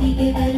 തിരികെ